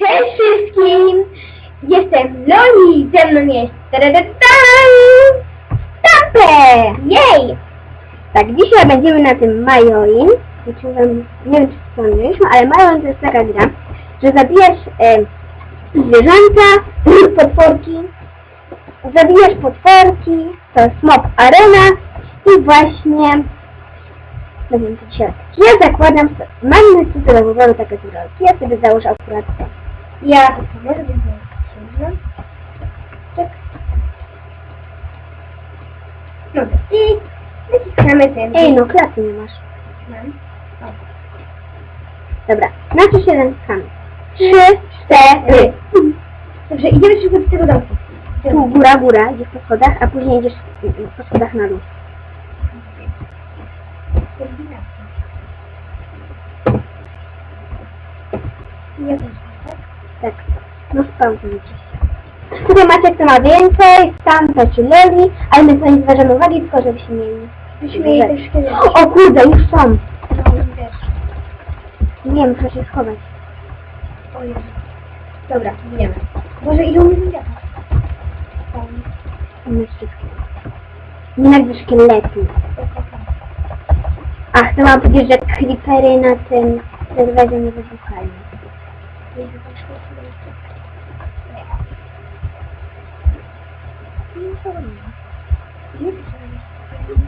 Cześć wszystkim! Jestem Loli, ze mną jest Tamper! Jej! Tak, dzisiaj będziemy na tym Majoin. Znaczy, nie wiem, czy wspomnieliśmy, ale Majoin to jest taka gra, że zabijasz e, zwierzęta, potworki, zabijasz potworki, to jest mob arena i właśnie no wiem, dzisiaj. Ja zakładam, mam na do wyboru takie zurolki. Ja sobie założę akurat. Ja to samo robię księżną. Tak. No i naciskamy ten. Ej, no klasy nie masz. Mam. O. Dobra, na co się naciskamy? Trzy, cztery. Dobrze, idziemy szybko do tego domku. Tu góra, góra, idziesz po schodach, a później idziesz po schodach na dół. Nie wiem, tak? No sprawdzajcie. Tutaj Maciek to ma więcej, tam też Loli, ale my sobie nie zważamy uwagi, tylko żeby się nie... Myśmy też kiedyś- O kurde, już są. No. Nie wiem, muszę się schować. O Jezu. Dobra, idziemy. Boże, ile mnie zębiaka? Tam. Nienawidzę szkielety. A chcę wam powiedzieć, że creepery na tym serwerze nie wybuchają.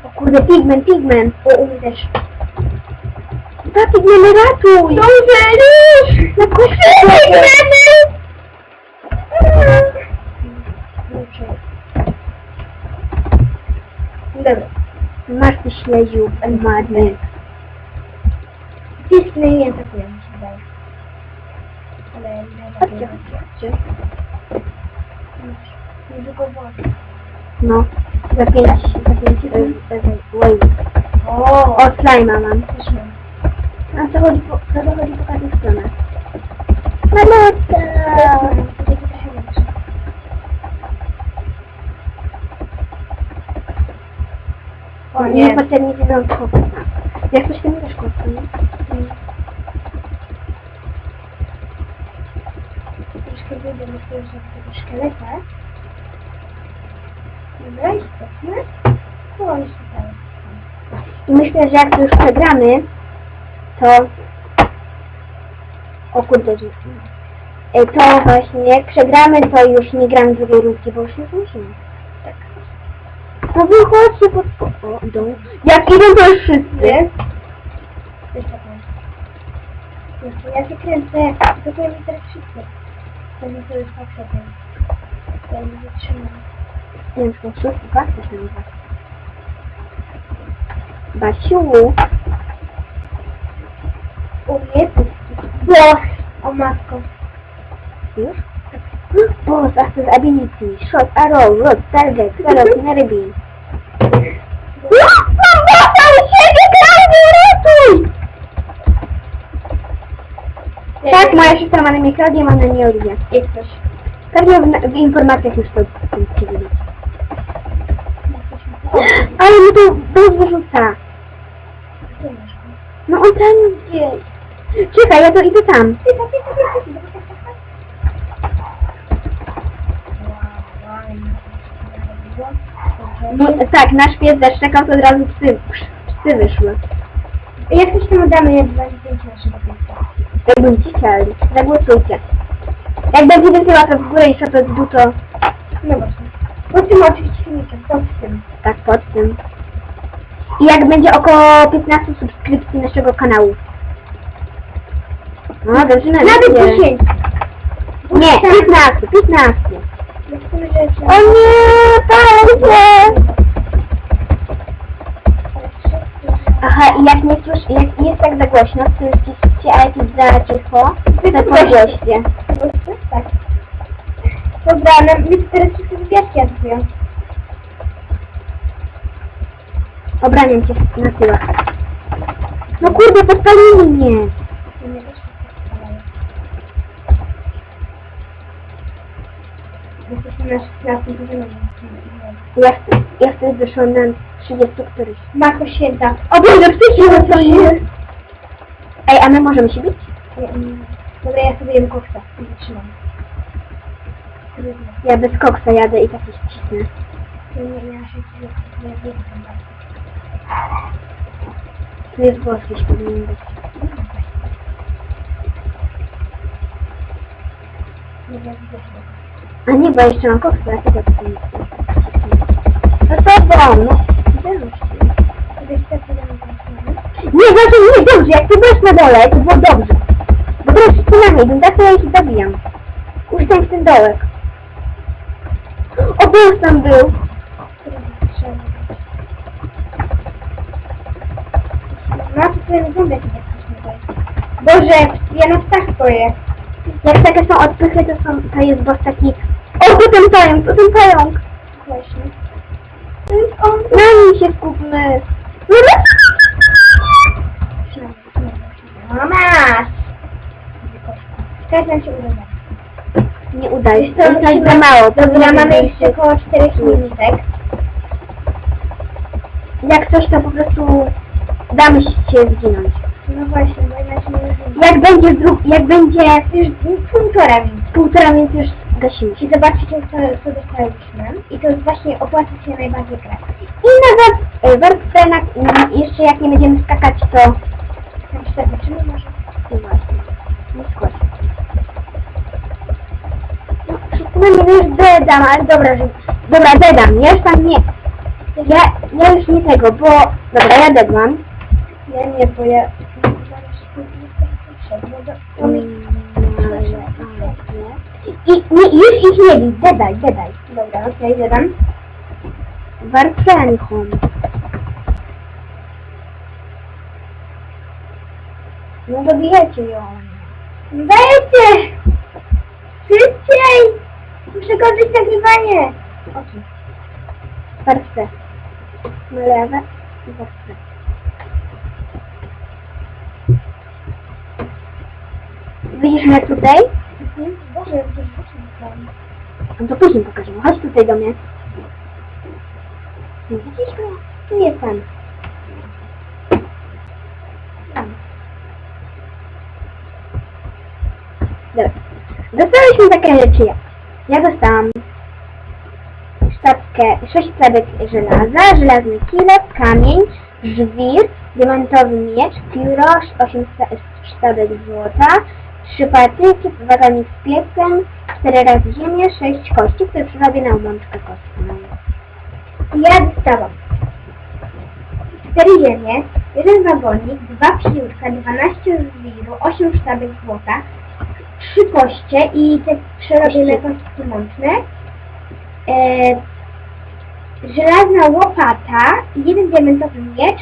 O kurde, pigment, pigment. O, u mnie też. Ta pigmeny ratuj! Dobrze, już! Na kuchni pigmeny! Dobra. Masz ty śledził, madny. Wszystkie nie atakują, mi się wydaje. Ale nie Chodźcie, atakują. chodźcie. Niedługo włosy. No, za pięć, za pięć, e. O, O, slajma mam. też mam. A co chodzi po, co chodzi po każdej stronie? Malutka! Tutaj to trochę lepsze. O nie, niepotrzebnie zjadłam kostkę. Jak coś tam też chwilę, że tego szkieleta. Dobra, istotne. O, jeszcze tutaj. I myślę, że jak to już przegramy, to... O kurde, To właśnie, jak przegramy, to już nie gramy drugiej rundki, bo już nie zmusimy. Tak. No wychodźcie pod... O, idą. Jak idą, to już wszyscy. Jeszcze. Jeszcze ja się kręcę. Atakują mnie teraz wszyscy. Nie to jest tak sobie. Ja nie wytrzymam. Nie wiem, czy to szósty? To się nazywa. Basiu. Mnie jest Boss. O matko. Już? Boss, after ability. Shot, arrow, road, target, carrot, nerby. Mam Tak, moja siostra ma na mnie Klaudię, ma na mnie Oliwię. Jest coś. Pewnie w, w informacjach już to wiedzieć. Ale mi to bez wyrzuca. No on tam gdzieś. Czekaj, ja to idę tam. No, tak, nasz pies zaszczekał, to od razu psy, psy wyszły. Jak coś tam damy, jak 25 naszego. Jak będziecie chcieli, zagłosujcie. Jak będzie więcej łapek w górę i szopek w dół, to No właśnie. Pod tym oczywiście filmikiem, pod tym. tak pod tym. I jak będzie około 15 subskrypcji naszego kanału. No, dobrze, Nawet 10. Nie, 15, 15. Niektóre rzeczy. O nie, panie! Aha, i jak nie słysz, jak jest tak za głośno, to jest a jak jest za cicho, to podgłoście. Tak. Dobra, no, my tu teraz wszystkie wywiadki atakują. Obraniam cię na tyłach. No kurde, podpalili mnie. Jesteśmy na 16 poziomie. Ja, chcę- ja wtedy wyszłam na 30 któryś. Matko święta. O Boże, psychi, co jest? Ej, a my możemy się bić? Nie, nie. Dobra, ja sobie jem koksa. i. Trudno. Ja bez koksa jadę i tak się ścisnę. Nie, nie, ja się czuję, ja wiem, tam bardzo. Tu jest głos gdzieś powinien być. Nie wiem, widzę się. A nie, bo jeszcze mam koksa, ja tego tutaj nie chcę. No to bo, no. Idę już. Kiedyś tak będę miał Nie, znaczy nie, dobrze, jak ty byłeś na dole, to było dobrze. Bo teraz wszyscy na mnie idą, tak to ja się zabijam. W ten dołek. O, był tam był. No, to twoje zęby się tak nie Boże, ja na ptach boję. Jak takie są odpychy, to, są, to jest boss taki... O, tu ten pająk, tu ten pająk. Właśnie. To jest on. Na nim się skupmy. No, no. No masz! Teraz się uda. Nie udaje się, To jest za mało. To Dobra, mamy jeszcze około 4 minutek. Jak coś, to po prostu damy się zginąć. No właśnie, bo inaczej nie rozumiem. Jak będzie dru... jak będzie Już półtora minuty. półtora, więc już gasimy. I zobaczcie, co, co dostaliśmy. I to jest właśnie opłaca się najbardziej grać. I nawet warstwenach, i jeszcze jak nie będziemy skakać, to... Zaczyna może? No właśnie, nie składam. No nie już dedam, ale dobra, że... Dobra, dedam, ja już tam nie... Ja, ja już nie tego, bo... Dobra, ja dedłam. Ja nie, bo ja... Bo do, to mi... I nie, już ich nie bij, dedaj, dedaj. Dobra, okej, dodam. Warfenchon. No dobijecie ją. Dajcie! Szybciej! Muszę kończyć nagrywanie! Okej. Warstwę. Na lewe i warstwę. Widzisz mnie tutaj? Mhm. Boże, to No to później pokażemy. Chodź tutaj do mnie. Nie Widzisz mnie? Tu jestem. Tam. Dobra. Dostaliśmy takie rzeczy jak... Ja dostałam sztabkę, 6 sztabek żelaza, żelazny kilo, kamień, żwir, diamentowy miecz, pióro, 8 sta- sztabek złota, 3 patyki, waganik z piecem, 4 razy ziemię, 6 kości, które przerobię na łączkę kostną. Ja dostałam 4 ziemie, 1 wagonik, 2 piórka, 12 żwiru, 8 sztabek złota, 3 koście i te przerobione kostki mączne, e, żelazna łopata, 1 diamentowy miecz,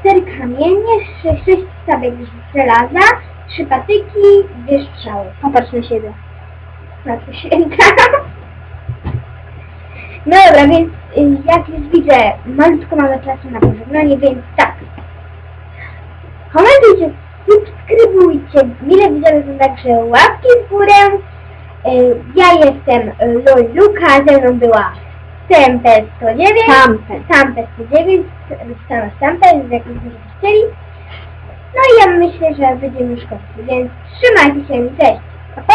4 kamienie, 6, 6 sztabek żelaza, 3 patyki, 2 strzały. Popatrz na siebie. Święta. No dobra, więc y, jak już widzę, malutko mamy czasu na pożegnanie, więc tak. Komentujcie, subskrybujcie, mile widzimy są także łapki w górę. Y, Ja jestem y, Loluka, ze mną była Stempe 109. Tamte. Stampe 109, sama Stampe, jak już chcieli. No i ja myślę, że będziemy już kończyć, więc trzymajcie się, cześć. Pa, pa!